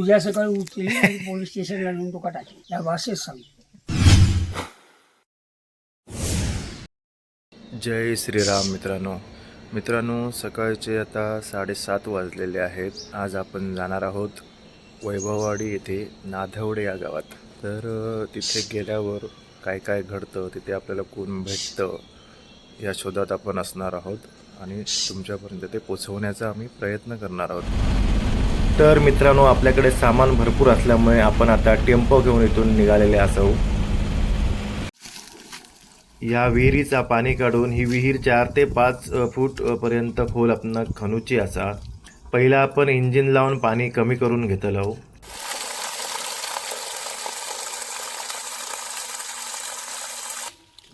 उद्या सकाळी उठली आणि पोलीस स्टेशनला नेऊन तुका टाकेल. या भाषेत सांगतो. जय श्रीराम मित्रांनो. मित्रांनो सकाळचे आता साडेसात वाजलेले आहेत. आज आपण जाणार आहोत वैभववाडी येथे नाधवडे या गावात. तर तिथे गेल्यावर काय काय घडतं तिथे आपल्याला कोण भेटतं या शोधात आपण असणार आहोत आणि तुमच्यापर्यंत ते पोचवण्याचा आम्ही प्रयत्न करणार आहोत. तर मित्रांनो आपल्याकडे सामान भरपूर असल्यामुळे आपण आता टेम्पो घेऊन इथून निघालेले असू. या विहिरीचा पाणी काढून ही विहीर चार ते पाच फूट पर्यंत खोल आपण खणूची असा. पहिला आपण इंजिन लावून पाणी कमी करून घेतलो हो.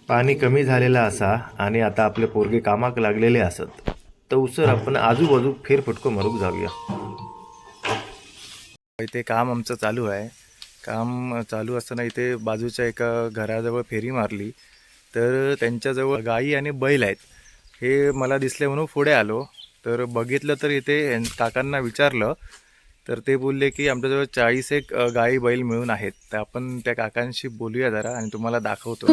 पाणी कमी झालेलं असा आणि आता आपले पोरगे कामाक लागलेले असत. तर उसर आपण आजूबाजू फेरफटको मारूक जाऊया. इथे काम आमचं चालू आहे. काम चालू असताना इथे बाजूच्या एका घराजवळ फेरी मारली. तर त्यांच्याजवळ गाई आणि बैल आहेत. हे मला दिसले म्हणून पुढे आलो. तर बघितलं तर इथे काकांना विचारलं. तर ते बोलले की आमच्याजवळ चाळीस एक गाई बैल मिळून आहेत. तर आपण त्या काकांशी बोलूया जरा आणि तुम्हाला दाखवतो.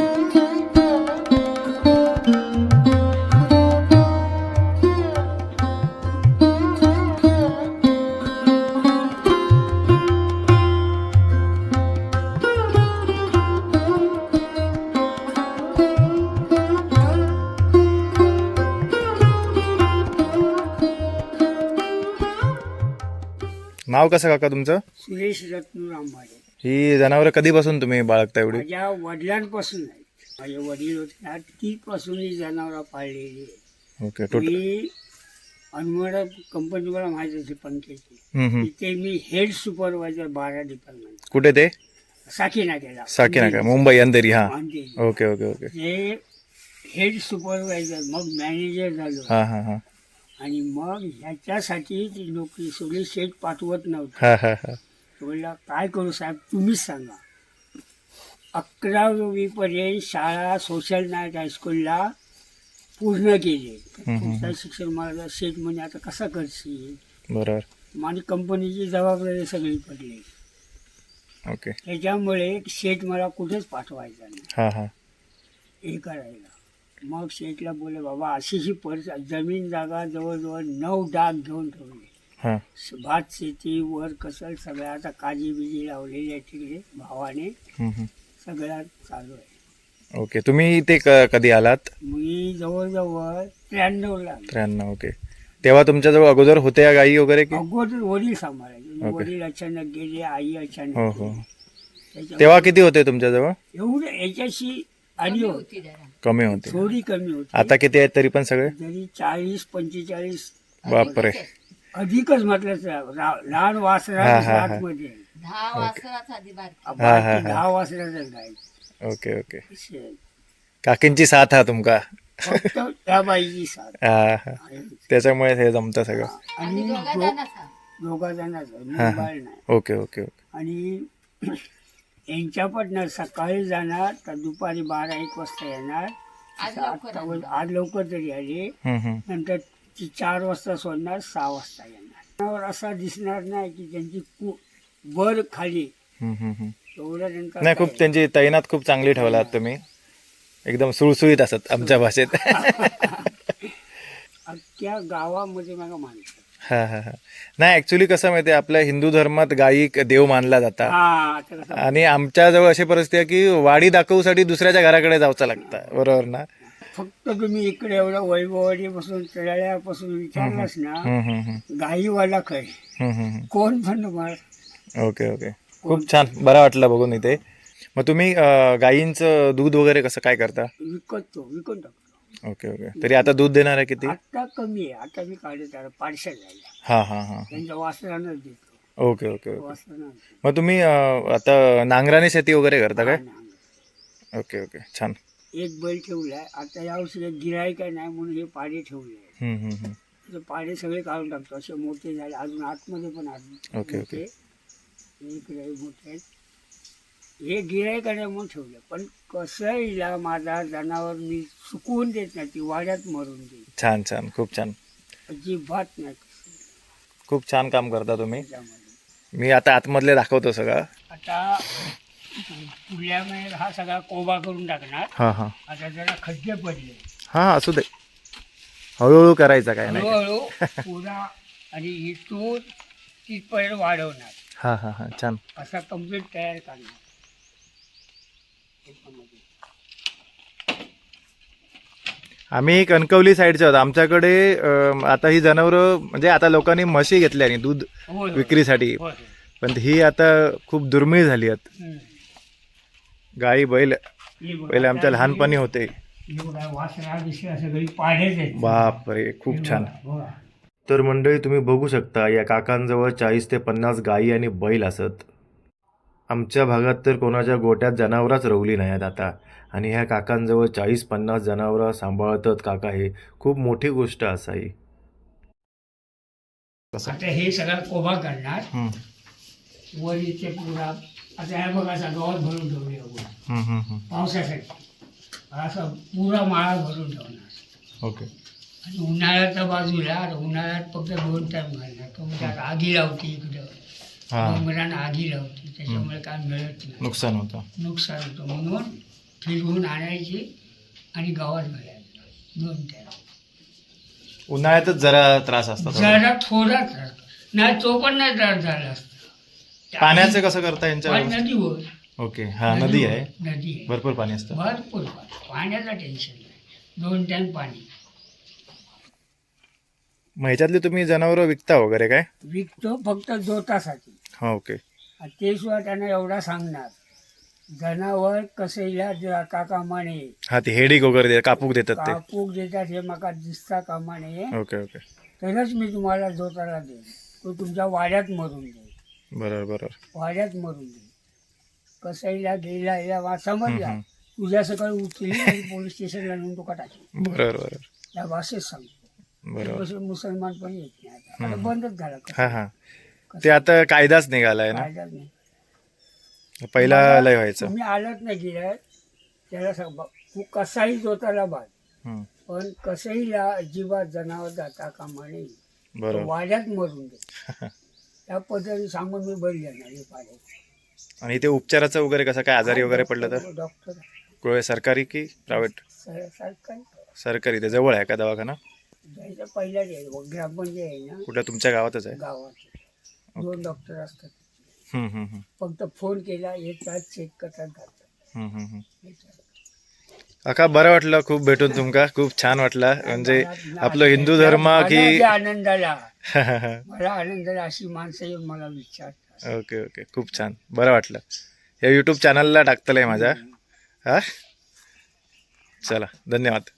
नाव कसं काका तुमचं? सुरेश रत्नू रामभाडे ही जनावरं कधीपासून तुम्ही बाळगता एवढी? माझ्या वडिलांपासून माझे वडील होते ना तीपासून ही जनावरं पाळलेली आहेत. Okay total? मी अनमोडा कंपनी मला माहिती होती हम्म. तिथे मी हेड सुपरवायझर बारा डिपार्टमेंट कुठे ते? साकीनाक्याला. साकीनाका मुंबई अंधेरी हा. Okay okay okay. ते हेड सुपरवायझर मग मॅनेजर झालो. हा हा हा. आणि मग ह्याच्यासाठी ती नोकरी सगळी शेट पाठवत नव्हती. हा हा हा. बोलला काय करू साहेब तुम्हीच सांगा. अकरावीपर्यंत शाळा सोशल नाईट हायस्कूलला पूर्ण केली. पुढचं शिक्षण मला शेठ म्हणे आता कसं करशील? बरोबर. आणि कंपनीची जबाबदारी सगळी पडली. ओके. त्याच्यामुळे शेठ मला कुठेच पाठवायचा नाही. हे करायला. मग शेठला बोले बाबा अशी ही परिस्थिती जमीन जागा जवळजवळ नऊ डाग घेऊन ठेवले. हा. भात शेती वर कसल सगळ्या आता काजी बिजी लावलेली आहे तिकडे भावाने. हम्म, हम्म. सगळ्यात चालू आहे ओके तुम्ही इथे क- कधी आलात? मी जवळजवळ त्र्याण्णवला आलो. त्र्याण्णव ओके. तेव्हा तुमच्याजवळ अगोदर होत्या गाई वगैरे की? अगोदर वडील सांभाळायचे. ओके. वडील अचानक गेले आई अचानक हो हो. गेली. त्याच्यामुळे तेव्हा किती होते तुमच्याजवळ? एवढं याच्याशी आली होती. कमी होते थोडी कमी होती आता किती आहेत तरी पण सगळे? जरी चाळीस पंचेचाळीस. बापरे. अधिकच म्हटलं तर रा- लहान वासरा हा, हा, हा. मध्ये दहा वासराचा आधी बारकी हा, हा, हा. दहा वासराचं गाय ओके ओके. अशी काकींची साथ हा तुमका. फक्त त्या बाईची साथ. हा हा. आहे. त्याच्यामुळे हे जमतं सगळं. आणि दोघा दो- जणांचा दोघा जणांचं हा, हा. मोबाईल नाही. Okay okay okay. आणि यांच्या पण सकाळी जाणार तर दुपारी बारा एक वाजता येणार आज लवकर आता आली. आज लवकर तरी आले हम्म, हम्म. नंतर ती चार वाजता सोडणार सहा वाजता येणार असा दिसणार नाही की त्यांची कु वर खाली हम्म, हम्म, हम्म. एवढं त्यांचं नाही खूप. त्यांची तैनात खूप चांगली ठेवलात तुम्ही एकदम सुळसुळीत असत आमच्या भाषेत अख्ख्या गावामध्ये मला मानतात हा हा हा. नाही ऍक्च्युली कसं माहितीये आपल्या हिंदू धर्मात गायी देव मानला जाता. हा कसं आणि आमच्या जवळ अशी परिस्थिती आहे की वाडी दाखवूसाठी दुसऱ्याच्या घराकडे जावचं लागतं. बरोबर ना? फक्त तुम्ही इकडे एवढं वैभववाडीपासून तळ्यापासून विचारलास ना हम्म, हम्म, हम्म. गाईवाला खय हम्म, हम्म, हम्म. कोण तुम्हाला? Okay okay. खूप छान. बरं वाटलं बघून इथे. मग तुम्ही अं, गायींचं दूध वगैरे कसं काय करता? विकतो विकून टाकतो. Okay okay. तरी आता दूध देणार आहे किती? आता कमी आहे. आता मी काढत आहे पाडशा झाल्या हा हा हा. त्यांच्या वासरानच देतो. Okay okay okay. वासरानं मग तुम्ही अं, आता नांगराने शेती वगैरे करता काय? Okay okay. छान. एक बैल ठेवलाय आता यावर्षी एक गिरायक नाही म्हणून हे पाडे ठेवले हम्म, हम्म, हम्म. ते पाडे सगळे काढून टाकतो. असे मोठे झाले. अजून आतमध्ये पण अजून ओके, मोठे. इकडे मोठे आहेत. हे गिरायक आहे म्हणून ठेवले. पण कसं हिला माझा जनावर मी सुकवून देत नाही ती वाड्यात मरून देईल छान छान. खूप छान. अजिबात नाही. खूप छान काम करता तुम्ही. त्याच्यामध्ये. मी आता आतमधले दाखवतो सगळं. आता पुढल्यामध्ये हा सगळा कोबा करून टाकणार. हां हां. आता जरा खड्डे पडले. हां असू दे. हळूहळू करायचा काय नाही. हळूहळू पुरा आणि इथून तिथपर्यंत वाढवणार. हां हां हां. छान. असा कंप्लीट तयार करणार. आम्ही कणकवली साईडचे आहोत आमच्याकडे आता ही जनावरं म्हणजे आता लोकांनी म्हशी घेतल्या आणि दूध. विक्रीसाठी. पण ही आता खूप दुर्मिळ झाली आहेत. गाई बैल पहिले आमच्या लहानपणी होते बापरे खूप छान. तर मंडळी तुम्ही बघू शकता या काकांजवळ चाळीस ते पन्नास गायी आणि बैल असत आमच्या भागात तर कोणाच्या गोट्यात जनावरच रवली नाहीत आता. आणि ह्या काकांजवळ चाळीस पन्नास जनावरं सांभाळतात काका हे. खूप मोठी गोष्ट असाही आता हे सगळा कोबा करणार. हम्म, वर इथे पुरा. आता ह्या बघा असा गवत भरून ठेवले. पावसासाठी. असा पुरा माळा भरून ठेवणार. ओके. आणि उन्हाळ्याच्या बाजूला आता उन्हाळ्यात फक्त दोन टाइम घालणार. तो म्हणजे आता आगी लावते इकडं. डोंगरानं आगी लावते त्याच्यामुळे काय मिळत नाही. नुकसान होतं. नुकसान होतं. म्हणून फिरवून आणायची आणि गावात घालायचं दोन टाइम उन्हाळ्यातच जरा त्रास असतो थोडा. जरा थोडा त्रास. नाही तो पण नाही त्रास झाला असता. पाण्याचं कसं करता यांच्या पाणी नदीवर ओके. हा नदी आहे. नदी आहे. भरपूर पाणी असतं. भरपूर पाणी. पाण्याचं टेन्शन नाही. दोन टाइम पाणी. मग ह्याच्यातली तुम्ही जनावरं विकता वगैरे काय? विकतो फक्त जोतासाठी. हा ओके. ते सुद्धा त्यांना एवढा सांगणार. जनावर कसईला जाता कामा नये हा ते हेडिक वगैरे दे- कापूक देतात ते. कापूक देतात हे माका दिसता कामा नये ओके ओके. तरच मी तुम्हाला जोताला देईन. तो तुमच्या वाड्यात मरून देईल बरोबर बरोबर वाड्यात मरून देईल कसईला गेला या वा समजला. हम्म, तुझ्या सकाळी उचली आणि पोलीस स्टेशनला नेऊन तो टाकी बरोबर बरोबर या भाषेत सांगतो. बरोबर तसं मुसलमान पण येत नाही आता. आता बंदच झालं. हा हा. ते आता कायदाच निघालाय ना. नाही. पहिला लय व्हायचं. तुम्ही आलत नाही गेल्या त्याला सांग तू कसाही जोताला बाज हम्म, पण कसईला अजिबात जनावर जाता कामा तो बरोबर. वाड्यात मरून दे. त्या पद्धतीने सांगून मी हे पाड्यात आणि ते उपचाराचं वगैरे कसं काय आजारी वगैरे पडलं तर? डॉक्टर कुठे सरकारी की प्रायव्हेट सरकारी. सरकारी ते जवळ आहे का दवाखाना? जायचं आहे ना. कुठं तुमच्या गावातच आहे? गावात दोन डॉक्टर असतात. हम्म, हम्म, हम्म, फक्त फोन केला येतात चेक करतात घालतात हम्म, हम्म, हम्म. येतात. काका बरं वाटलं खूप भेटून तुमका खूप छान वाटला. म्हणजे मला- आपलं हिंदू धर्म मला की जे आनंदाला. मला आनंदाला अशी माणसं येऊन मला विचारतात. Okay okay. खूप छान. बरं वाटलं. या यूट्यूब चॅनलला टाकतलंय माझ्या. हा? चला धन्यवाद.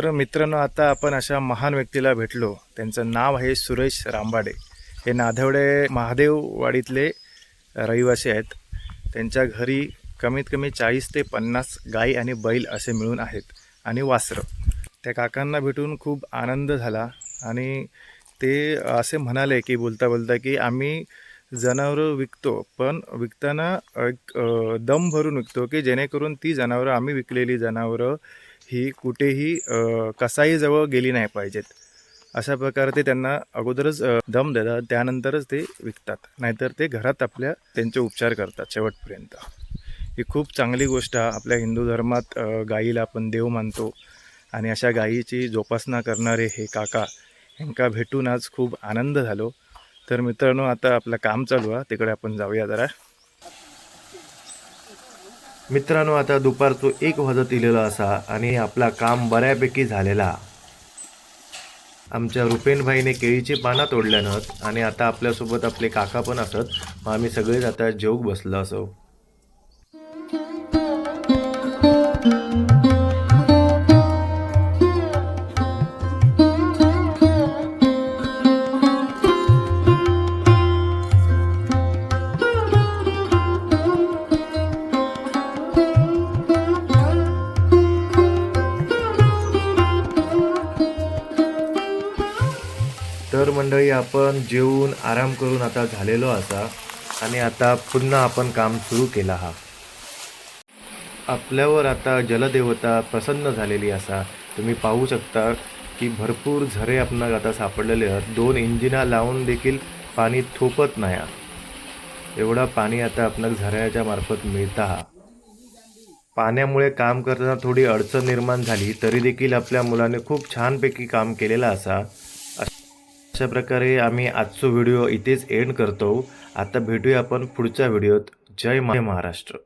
तर मित्रांनो आता आपण अशा महान व्यक्तीला भेटलो. त्यांचं नाव आहे सुरेश रांबाडे हे नाधवडे महादेववाडीतले रहिवासी आहेत. त्यांच्या घरी कमीत कमी चाळीस ते पन्नास गाई आणि बैल असे मिळून आहेत आणि वासरं. त्या काकांना भेटून खूप आनंद झाला आणि ते असे म्हणाले की बोलता बोलता की आम्ही जनावरं विकतो पण विकताना एक दम भरून विकतो की जेणेकरून ती जनावरं आम्ही विकलेली जनावरं ही कुठेही कसाही कसाईजवळ गेली नाही पाहिजेत. अशा प्रकारे ते त्यांना अगोदरच दम देतात त्यानंतरच ते विकतात. नाहीतर ते घरात आपल्या त्यांचे उपचार करतात शेवटपर्यंत. ही खूप चांगली गोष्ट आहे आपल्या हिंदू धर्मात गाईला आपण देव मानतो. आणि अशा गायीची जोपासना करणारे हे काका यांका भेटून आज खूप आनंद झालो. तर मित्रांनो आता आपलं काम चालू आहे तिकडे आपण जाऊया जरा. मित्रांनो आता दुपारचो एक वाजत इलेलो असा आणि आपला काम बऱ्यापैकी झालेला. आमच्या रुपेनभाईने केळीची पानं तोडल्यानं आणि आता आपल्यासोबत आपले काका पण असत मग आम्ही सगळेच आता जेवूक बसलो असो. मंडळी आपण जेवून आराम करून आता झालेलो असा आणि आता पुन्हा आपण काम सुरू केला हा. आपल्यावर आता जलदेवता प्रसन्न झालेली असा. तुम्ही पाहू शकता की भरपूर झरे आपणाक आता सापडलेले आहेत. दोन इंजिना लावून देखील पाणी थोपत नाही. एवढा पाणी आता आपणाक झऱ्याच्या मार्फत मिळता हा. पाण्यामुळे काम करताना थोडी अडचण निर्माण झाली तरी देखील आपल्या मुलाने खूप छानपैकी काम केलेलं असा. अशा प्रकारे आम्ही आजचो व्हिडिओ इथेच एंड करतो. आता भेटूया आपण पुढच्या व्हिडिओत. जय महाराष्ट्र.